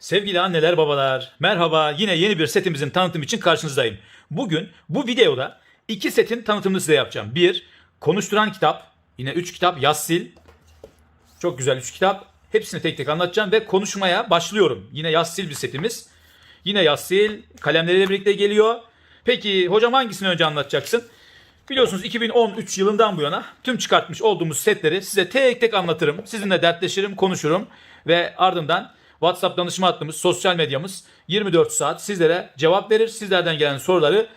Sevgili anneler babalar, merhaba. Yine yeni bir setimizin tanıtım için karşınızdayım. Bugün bu videoda iki setin tanıtımını size yapacağım. Bir, konuşturan kitap. Yine üç kitap, Yassil. Çok güzel üç kitap. Hepsini tek tek anlatacağım ve konuşmaya başlıyorum. Yine Yassil bir setimiz. Yine Yassil kalemleriyle birlikte geliyor. Peki hocam hangisini önce anlatacaksın? Biliyorsunuz 2013 yılından bu yana tüm çıkartmış olduğumuz setleri size tek tek anlatırım. Sizinle dertleşirim, konuşurum ve ardından WhatsApp danışma hattımız, sosyal medyamız 24 saat sizlere cevap verir. Sizlerden gelen soruları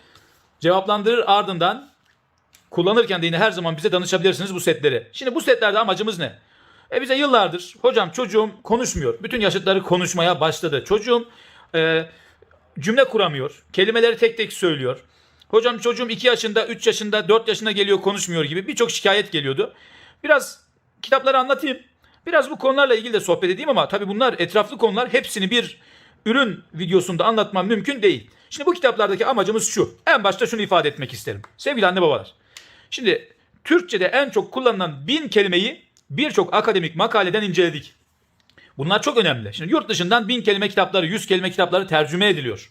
cevaplandırır. Ardından kullanırken de yine her zaman bize danışabilirsiniz bu setleri. Şimdi bu setlerde amacımız ne? E bize yıllardır hocam çocuğum konuşmuyor. Bütün yaşıtları konuşmaya başladı. Çocuğum e, cümle kuramıyor. Kelimeleri tek tek söylüyor. Hocam çocuğum 2 yaşında, 3 yaşında, 4 yaşında geliyor konuşmuyor gibi birçok şikayet geliyordu. Biraz kitapları anlatayım. Biraz bu konularla ilgili de sohbet edeyim ama tabii bunlar etraflı konular. Hepsini bir ürün videosunda anlatmam mümkün değil. Şimdi bu kitaplardaki amacımız şu. En başta şunu ifade etmek isterim. Sevgili anne babalar. Şimdi Türkçe'de en çok kullanılan bin kelimeyi birçok akademik makaleden inceledik. Bunlar çok önemli. Şimdi yurt dışından bin kelime kitapları, yüz kelime kitapları tercüme ediliyor.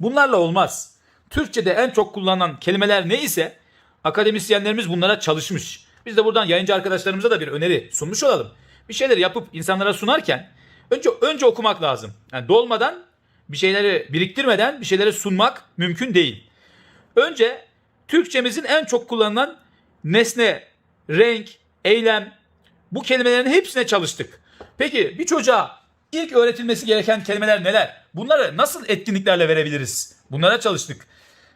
Bunlarla olmaz. Türkçe'de en çok kullanılan kelimeler ne ise akademisyenlerimiz bunlara çalışmış. Biz de buradan yayıncı arkadaşlarımıza da bir öneri sunmuş olalım. Bir şeyler yapıp insanlara sunarken önce önce okumak lazım. Yani dolmadan bir şeyleri biriktirmeden bir şeyleri sunmak mümkün değil. Önce Türkçemizin en çok kullanılan nesne, renk, eylem bu kelimelerin hepsine çalıştık. Peki bir çocuğa ilk öğretilmesi gereken kelimeler neler? Bunları nasıl etkinliklerle verebiliriz? Bunlara çalıştık.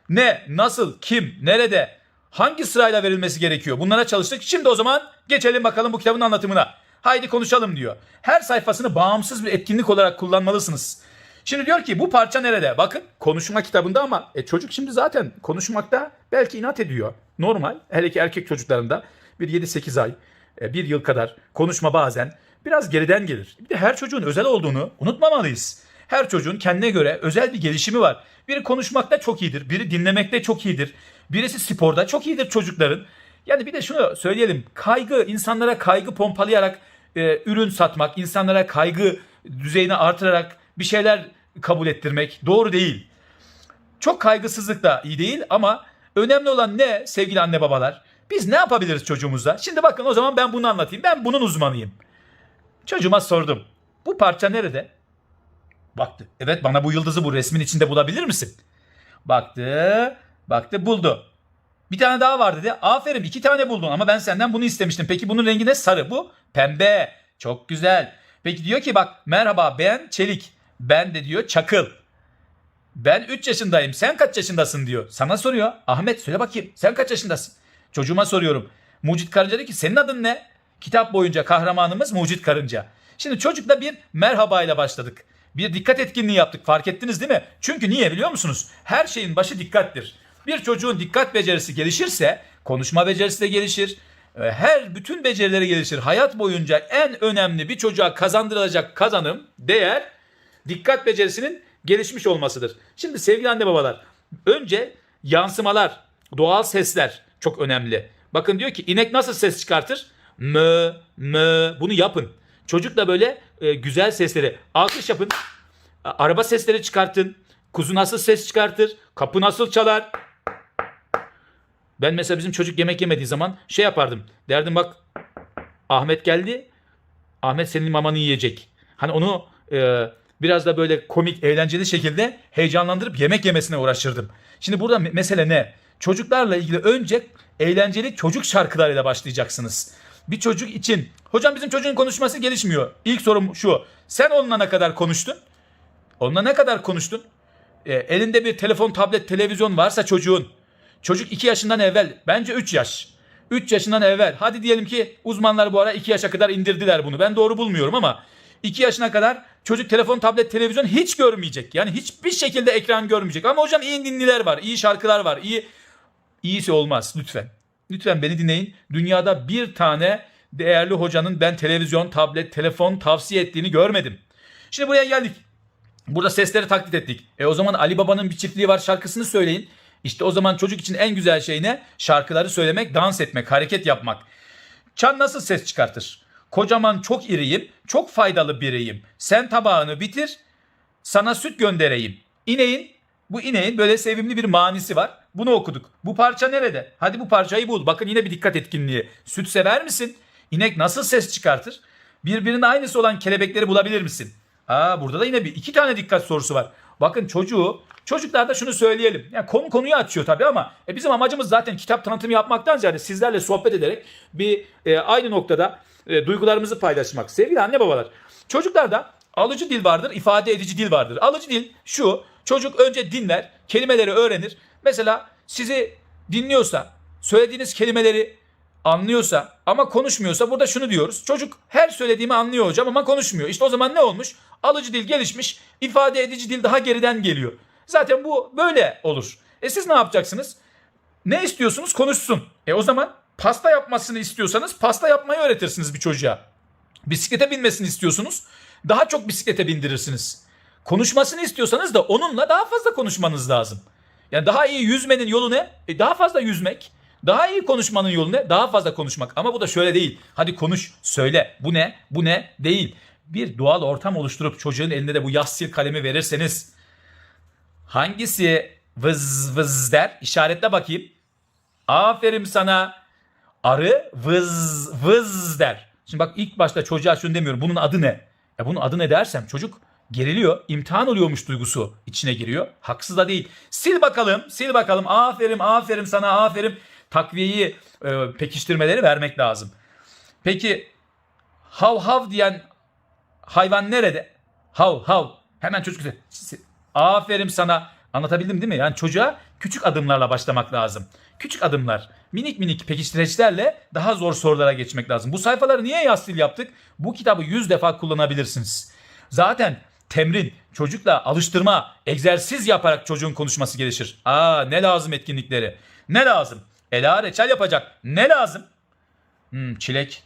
Ne, nasıl, kim, nerede, hangi sırayla verilmesi gerekiyor? Bunlara çalıştık. Şimdi o zaman geçelim bakalım bu kitabın anlatımına. Haydi konuşalım diyor. Her sayfasını bağımsız bir etkinlik olarak kullanmalısınız. Şimdi diyor ki bu parça nerede? Bakın konuşma kitabında ama e, çocuk şimdi zaten konuşmakta belki inat ediyor. Normal. Hele ki erkek çocuklarında bir 7-8 ay, e, bir yıl kadar konuşma bazen biraz geriden gelir. Bir de her çocuğun özel olduğunu unutmamalıyız. Her çocuğun kendine göre özel bir gelişimi var. Biri konuşmakta çok iyidir, biri dinlemekte çok iyidir. Birisi sporda çok iyidir çocukların. Yani bir de şunu söyleyelim. Kaygı, insanlara kaygı pompalayarak e, ürün satmak, insanlara kaygı düzeyini artırarak bir şeyler kabul ettirmek doğru değil. Çok kaygısızlık da iyi değil ama önemli olan ne sevgili anne babalar? Biz ne yapabiliriz çocuğumuzla? Şimdi bakın o zaman ben bunu anlatayım. Ben bunun uzmanıyım. Çocuğuma sordum. Bu parça nerede? Baktı. Evet bana bu yıldızı bu resmin içinde bulabilir misin? Baktı. Baktı buldu. Bir tane daha var dedi. Aferin iki tane buldun ama ben senden bunu istemiştim. Peki bunun rengi ne? Sarı. Bu pembe. Çok güzel. Peki diyor ki bak merhaba ben Çelik. Ben de diyor Çakıl. Ben 3 yaşındayım. Sen kaç yaşındasın diyor. Sana soruyor. Ahmet söyle bakayım. Sen kaç yaşındasın? Çocuğuma soruyorum. Mucit Karınca diyor ki senin adın ne? Kitap boyunca kahramanımız Mucit Karınca. Şimdi çocukla bir merhaba ile başladık. Bir dikkat etkinliği yaptık. Fark ettiniz değil mi? Çünkü niye biliyor musunuz? Her şeyin başı dikkattir. Bir çocuğun dikkat becerisi gelişirse konuşma becerisi de gelişir. Ee, Her bütün becerileri gelişir. Hayat boyunca en önemli bir çocuğa kazandırılacak kazanım, değer dikkat becerisinin gelişmiş olmasıdır. Şimdi sevgili anne babalar, önce yansımalar, doğal sesler çok önemli. Bakın diyor ki inek nasıl ses çıkartır? Mö, mö. Bunu yapın. Çocuk da böyle e, güzel sesleri alkış yapın. Araba sesleri çıkartın. Kuzu nasıl ses çıkartır? Kapı nasıl çalar? Ben mesela bizim çocuk yemek yemediği zaman şey yapardım. Derdim bak Ahmet geldi. Ahmet senin mamanı yiyecek. Hani onu e, biraz da böyle komik, eğlenceli şekilde heyecanlandırıp yemek yemesine uğraşırdım. Şimdi burada me- mesele ne? Çocuklarla ilgili önce eğlenceli çocuk şarkılarıyla başlayacaksınız. Bir çocuk için, hocam bizim çocuğun konuşması gelişmiyor. İlk sorum şu. Sen onunla ne kadar konuştun? Onunla ne kadar konuştun? E, elinde bir telefon, tablet, televizyon varsa çocuğun. Çocuk 2 yaşından evvel, bence 3 yaş. 3 yaşından evvel. Hadi diyelim ki uzmanlar bu ara 2 yaşa kadar indirdiler bunu. Ben doğru bulmuyorum ama 2 yaşına kadar çocuk telefon, tablet, televizyon hiç görmeyecek. Yani hiçbir şekilde ekran görmeyecek. Ama hocam iyi ninniler var, iyi şarkılar var, iyi iyisi olmaz lütfen. Lütfen beni dinleyin. Dünyada bir tane değerli hocanın ben televizyon, tablet, telefon tavsiye ettiğini görmedim. Şimdi buraya geldik. Burada sesleri taklit ettik. E o zaman Ali Baba'nın bir çiftliği var şarkısını söyleyin. İşte o zaman çocuk için en güzel şey ne? Şarkıları söylemek, dans etmek, hareket yapmak. Çan nasıl ses çıkartır? Kocaman çok iriyim, çok faydalı biriyim. Sen tabağını bitir, sana süt göndereyim. İneğin bu ineğin böyle sevimli bir manisi var. Bunu okuduk. Bu parça nerede? Hadi bu parçayı bul. Bakın yine bir dikkat etkinliği. Süt sever misin? İnek nasıl ses çıkartır? Birbirinin aynısı olan kelebekleri bulabilir misin? Aa burada da yine bir iki tane dikkat sorusu var. Bakın çocuğu çocuklarda şunu söyleyelim. Yani konu konuyu açıyor tabii ama e, bizim amacımız zaten kitap tanıtımı yapmaktan ziyade sizlerle sohbet ederek bir e, aynı noktada e, duygularımızı paylaşmak. Sevgili anne babalar. Çocuklarda alıcı dil vardır, ifade edici dil vardır. Alıcı dil şu. Çocuk önce dinler, kelimeleri öğrenir. Mesela sizi dinliyorsa, söylediğiniz kelimeleri anlıyorsa ama konuşmuyorsa burada şunu diyoruz. Çocuk her söylediğimi anlıyor hocam ama konuşmuyor. İşte o zaman ne olmuş? Alıcı dil gelişmiş, ifade edici dil daha geriden geliyor. Zaten bu böyle olur. E siz ne yapacaksınız? Ne istiyorsunuz? Konuşsun. E o zaman pasta yapmasını istiyorsanız pasta yapmayı öğretirsiniz bir çocuğa. Bisiklete binmesini istiyorsunuz. Daha çok bisiklete bindirirsiniz. Konuşmasını istiyorsanız da onunla daha fazla konuşmanız lazım. Yani daha iyi yüzmenin yolu ne? E daha fazla yüzmek. Daha iyi konuşmanın yolu ne? Daha fazla konuşmak. Ama bu da şöyle değil. Hadi konuş, söyle. Bu ne? Bu ne? Değil. Bir doğal ortam oluşturup çocuğun eline de bu yaz sil kalemi verirseniz hangisi vız vız der? İşaretle bakayım. Aferin sana. Arı vız vız der. Şimdi bak ilk başta çocuğa şunu demiyorum. Bunun adı ne? Ya bunun adı ne dersem çocuk geriliyor. imtihan oluyormuş duygusu içine giriyor. Haksız da değil. Sil bakalım. Sil bakalım. Aferin aferin sana aferin. Takviyeyi e, pekiştirmeleri vermek lazım. Peki hav hav diyen hayvan nerede? Hav hav. Hemen çocuk Aferin sana. Anlatabildim değil mi? Yani çocuğa küçük adımlarla başlamak lazım. Küçük adımlar, minik minik pekiştireçlerle daha zor sorulara geçmek lazım. Bu sayfaları niye yaz dil yaptık? Bu kitabı 100 defa kullanabilirsiniz. Zaten temrin, çocukla alıştırma, egzersiz yaparak çocuğun konuşması gelişir. Aa ne lazım etkinlikleri? Ne lazım? Ela reçel yapacak. Ne lazım? Hmm, çilek,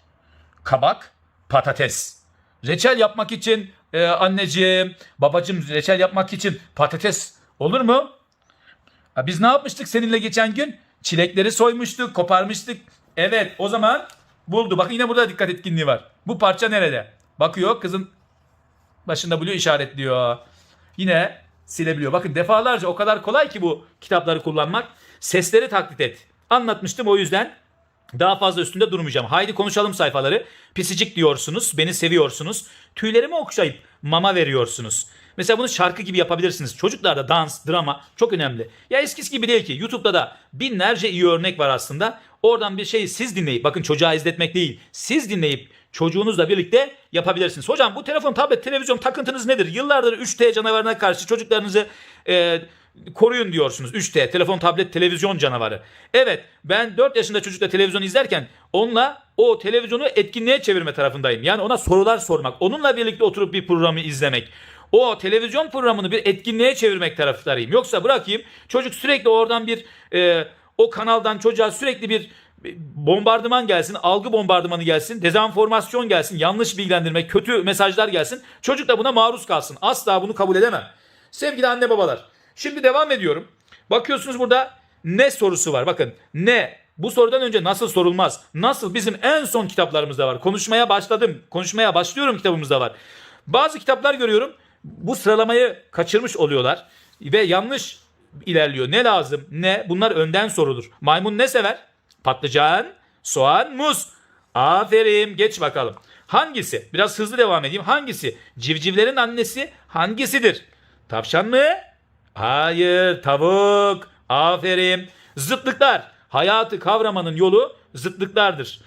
kabak, patates. Reçel yapmak için e, anneciğim, babacığım reçel yapmak için patates olur mu? Ha, biz ne yapmıştık seninle geçen gün? Çilekleri soymuştuk, koparmıştık. Evet o zaman buldu. Bakın yine burada dikkat etkinliği var. Bu parça nerede? Bakıyor kızın başında buluyor işaretliyor. Yine silebiliyor. Bakın defalarca o kadar kolay ki bu kitapları kullanmak. Sesleri taklit et. Anlatmıştım o yüzden daha fazla üstünde durmayacağım. Haydi konuşalım sayfaları. Pisicik diyorsunuz, beni seviyorsunuz. Tüylerimi okşayıp mama veriyorsunuz. Mesela bunu şarkı gibi yapabilirsiniz. Çocuklarda dans, drama çok önemli. Ya eskisi gibi değil ki. YouTube'da da binlerce iyi örnek var aslında. Oradan bir şeyi siz dinleyip, bakın çocuğa izletmek değil, siz dinleyip çocuğunuzla birlikte yapabilirsiniz. Hocam bu telefon, tablet, televizyon takıntınız nedir? Yıllardır 3T canavarına karşı çocuklarınızı e, koruyun diyorsunuz. 3T, telefon, tablet, televizyon canavarı. Evet ben 4 yaşında çocukla televizyon izlerken onunla o televizyonu etkinliğe çevirme tarafındayım. Yani ona sorular sormak, onunla birlikte oturup bir programı izlemek. O televizyon programını bir etkinliğe çevirmek taraftarıyım. Yoksa bırakayım çocuk sürekli oradan bir e, o kanaldan çocuğa sürekli bir bombardıman gelsin, algı bombardımanı gelsin, dezenformasyon gelsin, yanlış bilgilendirme, kötü mesajlar gelsin. Çocuk da buna maruz kalsın. Asla bunu kabul edemem. Sevgili anne babalar. Şimdi devam ediyorum. Bakıyorsunuz burada ne sorusu var. Bakın ne bu sorudan önce nasıl sorulmaz? Nasıl bizim en son kitaplarımızda var. Konuşmaya başladım. Konuşmaya başlıyorum kitabımızda var. Bazı kitaplar görüyorum. Bu sıralamayı kaçırmış oluyorlar ve yanlış ilerliyor. Ne lazım? Ne? Bunlar önden sorulur. Maymun ne sever? Patlıcan, soğan, muz. Aferin. Geç bakalım. Hangisi? Biraz hızlı devam edeyim. Hangisi? Civcivlerin annesi hangisidir? Tavşan mı? Hayır. Tavuk. Aferin. Zıtlıklar. Hayatı kavramanın yolu zıtlıklardır.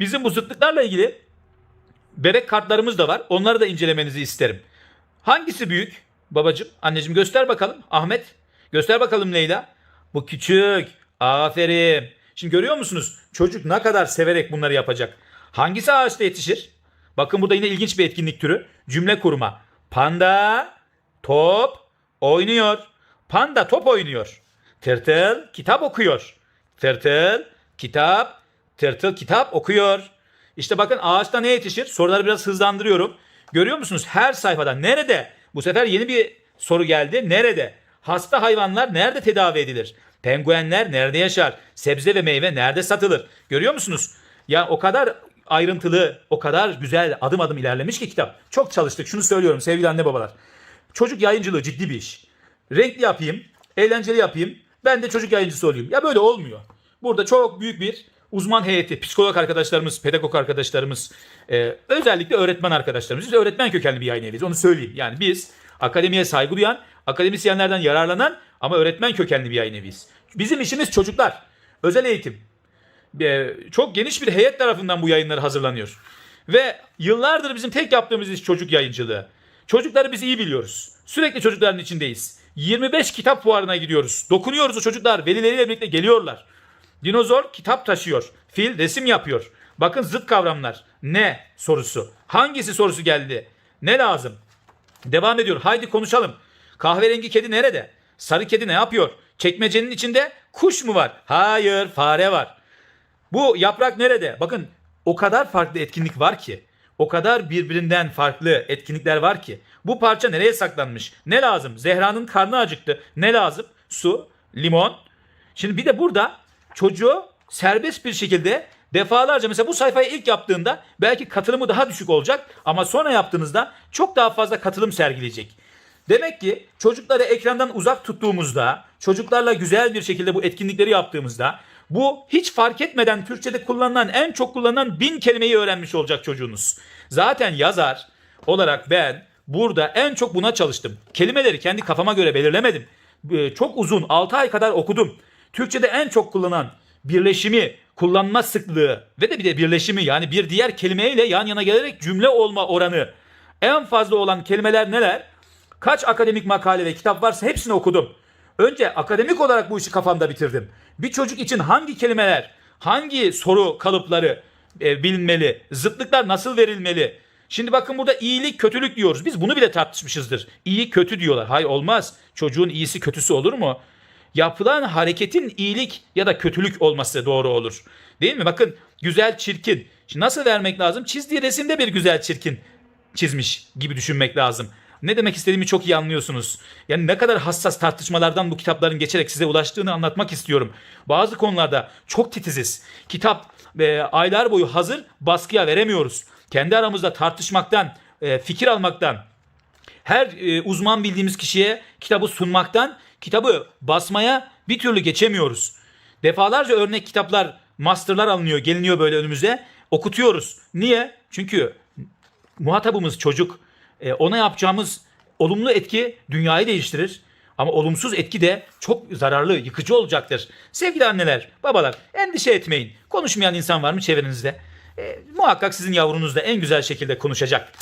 Bizim bu zıtlıklarla ilgili bebek kartlarımız da var. Onları da incelemenizi isterim. Hangisi büyük? Babacım, anneciğim göster bakalım. Ahmet, göster bakalım Leyla. Bu küçük. Aferin. Şimdi görüyor musunuz? Çocuk ne kadar severek bunları yapacak. Hangisi ağaçta yetişir? Bakın burada yine ilginç bir etkinlik türü. Cümle kurma. Panda top oynuyor. Panda top oynuyor. Tırtıl kitap okuyor. Tırtıl kitap tırtıl kitap okuyor. İşte bakın ağaçta ne yetişir? Soruları biraz hızlandırıyorum. Görüyor musunuz? Her sayfada nerede? Bu sefer yeni bir soru geldi. Nerede? Hasta hayvanlar nerede tedavi edilir? Penguenler nerede yaşar? Sebze ve meyve nerede satılır? Görüyor musunuz? Ya o kadar ayrıntılı, o kadar güzel adım adım ilerlemiş ki kitap. Çok çalıştık. Şunu söylüyorum sevgili anne babalar. çocuk yayıncılığı ciddi bir iş. Renkli yapayım, eğlenceli yapayım. Ben de çocuk yayıncısı olayım. Ya böyle olmuyor. Burada çok büyük bir uzman heyeti, psikolog arkadaşlarımız, pedagog arkadaşlarımız, e, özellikle öğretmen arkadaşlarımız. Biz öğretmen kökenli bir yayın eviyiz. Onu söyleyeyim. Yani biz akademiye saygı duyan, akademisyenlerden yararlanan ama öğretmen kökenli bir yayın eviyiz. Bizim işimiz çocuklar. Özel eğitim. E, çok geniş bir heyet tarafından bu yayınlar hazırlanıyor. Ve yıllardır bizim tek yaptığımız iş çocuk yayıncılığı. Çocukları biz iyi biliyoruz. Sürekli çocukların içindeyiz. 25 kitap fuarına gidiyoruz. Dokunuyoruz o çocuklar. Velileriyle birlikte geliyorlar. Dinozor kitap taşıyor. Fil resim yapıyor. Bakın zıt kavramlar. Ne sorusu? Hangisi sorusu geldi? Ne lazım? Devam ediyor. Haydi konuşalım. Kahverengi kedi nerede? Sarı kedi ne yapıyor? Çekmecenin içinde kuş mu var? Hayır, fare var. Bu yaprak nerede? Bakın o kadar farklı etkinlik var ki. O kadar birbirinden farklı etkinlikler var ki. Bu parça nereye saklanmış? Ne lazım? Zehra'nın karnı acıktı. Ne lazım? Su, limon. Şimdi bir de burada çocuğu serbest bir şekilde defalarca mesela bu sayfayı ilk yaptığında belki katılımı daha düşük olacak ama sonra yaptığınızda çok daha fazla katılım sergileyecek. Demek ki çocukları ekrandan uzak tuttuğumuzda, çocuklarla güzel bir şekilde bu etkinlikleri yaptığımızda bu hiç fark etmeden Türkçe'de kullanılan en çok kullanılan bin kelimeyi öğrenmiş olacak çocuğunuz. Zaten yazar olarak ben burada en çok buna çalıştım. Kelimeleri kendi kafama göre belirlemedim. Ee, Çok uzun 6 ay kadar okudum. Türkçe'de en çok kullanılan birleşimi, kullanma sıklığı ve de bir de birleşimi yani bir diğer kelimeyle yan yana gelerek cümle olma oranı en fazla olan kelimeler neler? Kaç akademik makale ve kitap varsa hepsini okudum. Önce akademik olarak bu işi kafamda bitirdim. Bir çocuk için hangi kelimeler, hangi soru kalıpları e, bilinmeli, zıtlıklar nasıl verilmeli? Şimdi bakın burada iyilik, kötülük diyoruz. Biz bunu bile tartışmışızdır. İyi, kötü diyorlar. Hayır olmaz. Çocuğun iyisi, kötüsü olur mu? Yapılan hareketin iyilik ya da kötülük olması doğru olur. Değil mi? Bakın güzel, çirkin. Şimdi nasıl vermek lazım? Çizdiği resimde bir güzel, çirkin çizmiş gibi düşünmek lazım. Ne demek istediğimi çok iyi anlıyorsunuz. Yani ne kadar hassas tartışmalardan bu kitapların geçerek size ulaştığını anlatmak istiyorum. Bazı konularda çok titiziz. Kitap e, aylar boyu hazır baskıya veremiyoruz. Kendi aramızda tartışmaktan, e, fikir almaktan, her e, uzman bildiğimiz kişiye kitabı sunmaktan, kitabı basmaya bir türlü geçemiyoruz. Defalarca örnek kitaplar, masterlar alınıyor, geliniyor böyle önümüze. Okutuyoruz. Niye? Çünkü muhatabımız çocuk. E, ona yapacağımız olumlu etki dünyayı değiştirir. Ama olumsuz etki de çok zararlı, yıkıcı olacaktır. Sevgili anneler, babalar endişe etmeyin. Konuşmayan insan var mı çevrenizde? E, muhakkak sizin yavrunuz da en güzel şekilde konuşacak.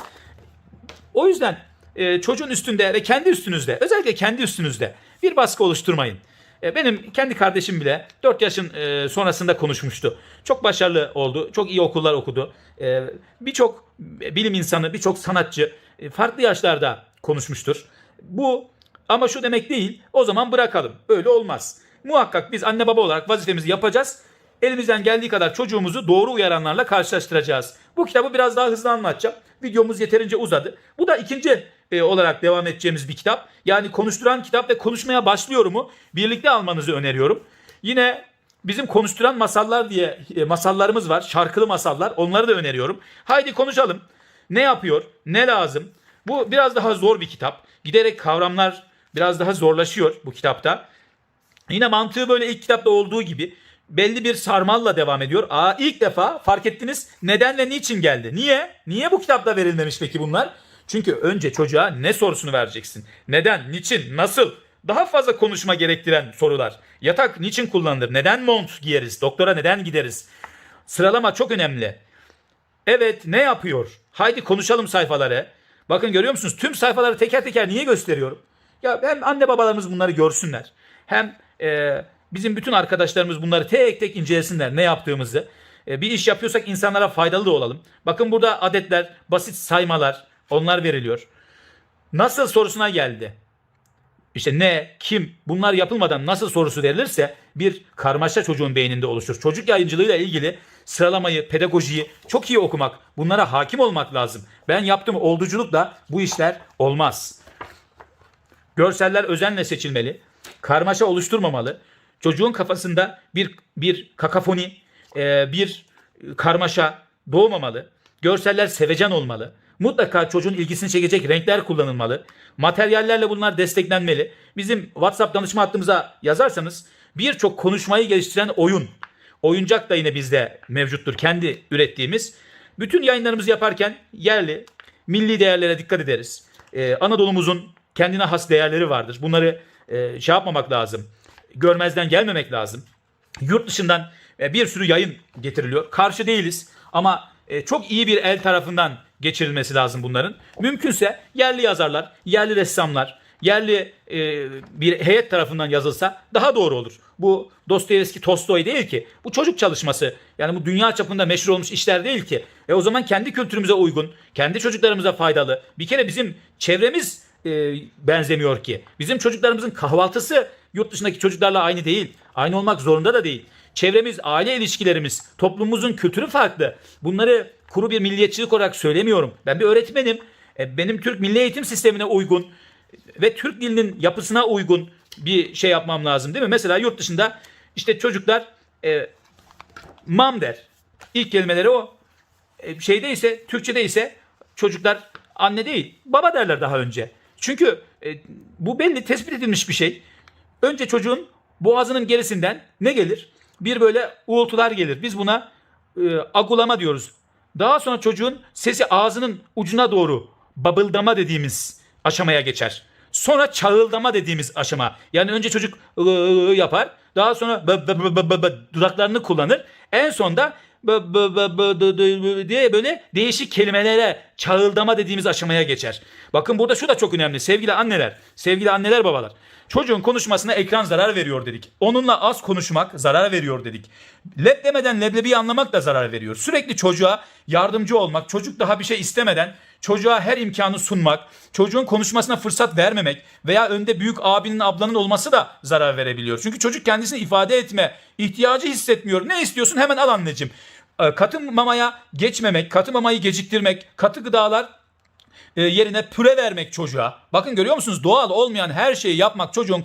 O yüzden e, çocuğun üstünde ve kendi üstünüzde, özellikle kendi üstünüzde bir baskı oluşturmayın. E, benim kendi kardeşim bile 4 yaşın e, sonrasında konuşmuştu. Çok başarılı oldu, çok iyi okullar okudu. E, birçok bilim insanı, birçok sanatçı farklı yaşlarda konuşmuştur. Bu ama şu demek değil, o zaman bırakalım. Öyle olmaz. Muhakkak biz anne baba olarak vazifemizi yapacağız. Elimizden geldiği kadar çocuğumuzu doğru uyaranlarla karşılaştıracağız. Bu kitabı biraz daha hızlı anlatacağım. Videomuz yeterince uzadı. Bu da ikinci e, olarak devam edeceğimiz bir kitap. Yani konuşturan kitap ve konuşmaya başlıyorumu birlikte almanızı öneriyorum. Yine bizim konuşturan masallar diye e, masallarımız var. Şarkılı masallar. Onları da öneriyorum. Haydi konuşalım. Ne yapıyor? Ne lazım? Bu biraz daha zor bir kitap. Giderek kavramlar biraz daha zorlaşıyor bu kitapta. Yine mantığı böyle ilk kitapta olduğu gibi belli bir sarmalla devam ediyor. Aa ilk defa fark ettiniz neden ve niçin geldi? Niye? Niye bu kitapta verilmemiş peki bunlar? Çünkü önce çocuğa ne sorusunu vereceksin. Neden, niçin, nasıl? Daha fazla konuşma gerektiren sorular. Yatak niçin kullanılır? Neden mont giyeriz? Doktora neden gideriz? Sıralama çok önemli. Evet ne yapıyor? Haydi konuşalım sayfaları. Bakın görüyor musunuz? Tüm sayfaları teker teker niye gösteriyorum? Ya hem anne babalarımız bunları görsünler. Hem e, bizim bütün arkadaşlarımız bunları tek tek incelesinler ne yaptığımızı. E, bir iş yapıyorsak insanlara faydalı da olalım. Bakın burada adetler, basit saymalar onlar veriliyor. Nasıl sorusuna geldi. İşte ne, kim bunlar yapılmadan nasıl sorusu verilirse bir karmaşa çocuğun beyninde oluşur. Çocuk yayıncılığıyla ilgili sıralamayı, pedagojiyi çok iyi okumak, bunlara hakim olmak lazım. Ben yaptığım olduculukla bu işler olmaz. Görseller özenle seçilmeli. Karmaşa oluşturmamalı. Çocuğun kafasında bir bir kakafoni, bir karmaşa doğmamalı. Görseller sevecen olmalı. Mutlaka çocuğun ilgisini çekecek renkler kullanılmalı. Materyallerle bunlar desteklenmeli. Bizim WhatsApp danışma hattımıza yazarsanız birçok konuşmayı geliştiren oyun, oyuncak da yine bizde mevcuttur. Kendi ürettiğimiz. Bütün yayınlarımızı yaparken yerli, milli değerlere dikkat ederiz. Ee, Anadolu'muzun kendine has değerleri vardır. Bunları e, şey yapmamak lazım. Görmezden gelmemek lazım. Yurt dışından e, bir sürü yayın getiriliyor. Karşı değiliz ama e, çok iyi bir el tarafından geçirilmesi lazım bunların. Mümkünse yerli yazarlar, yerli ressamlar, yerli e, bir heyet tarafından yazılsa daha doğru olur. Bu Dostoyevski, Tolstoy değil ki. Bu çocuk çalışması. Yani bu dünya çapında meşhur olmuş işler değil ki. E o zaman kendi kültürümüze uygun, kendi çocuklarımıza faydalı. Bir kere bizim çevremiz e, benzemiyor ki. Bizim çocuklarımızın kahvaltısı yurt dışındaki çocuklarla aynı değil. Aynı olmak zorunda da değil. Çevremiz, aile ilişkilerimiz, toplumumuzun kültürü farklı. Bunları kuru bir milliyetçilik olarak söylemiyorum. Ben bir öğretmenim. E, benim Türk milli eğitim sistemine uygun ve Türk dilinin yapısına uygun bir şey yapmam lazım değil mi? Mesela yurt dışında işte çocuklar e, mam der. İlk kelimeleri o. E, şeyde ise Türkçe'de ise çocuklar anne değil baba derler daha önce. Çünkü e, bu belli tespit edilmiş bir şey. Önce çocuğun boğazının gerisinden ne gelir? Bir böyle uğultular gelir. Biz buna e, agulama diyoruz. Daha sonra çocuğun sesi ağzının ucuna doğru babıldama dediğimiz aşamaya geçer. Sonra çağıldama dediğimiz aşama. Yani önce çocuk ı, ı, yapar. Daha sonra bı, bı, bı, bı dudaklarını kullanır. En sonda diye böyle değişik kelimelere çağıldama dediğimiz aşamaya geçer. Bakın burada şu da çok önemli. Sevgili anneler, sevgili anneler babalar. Çocuğun konuşmasına ekran zarar veriyor dedik. Onunla az konuşmak zarar veriyor dedik. Leb demeden leblebiyi anlamak da zarar veriyor. Sürekli çocuğa yardımcı olmak, çocuk daha bir şey istemeden çocuğa her imkanı sunmak, çocuğun konuşmasına fırsat vermemek veya önde büyük abinin ablanın olması da zarar verebiliyor. Çünkü çocuk kendisini ifade etme ihtiyacı hissetmiyor. Ne istiyorsun hemen al anneciğim. Ee, Katı mamaya geçmemek, katı mamayı geciktirmek, katı gıdalar e, yerine püre vermek çocuğa. Bakın görüyor musunuz? Doğal olmayan her şeyi yapmak çocuğun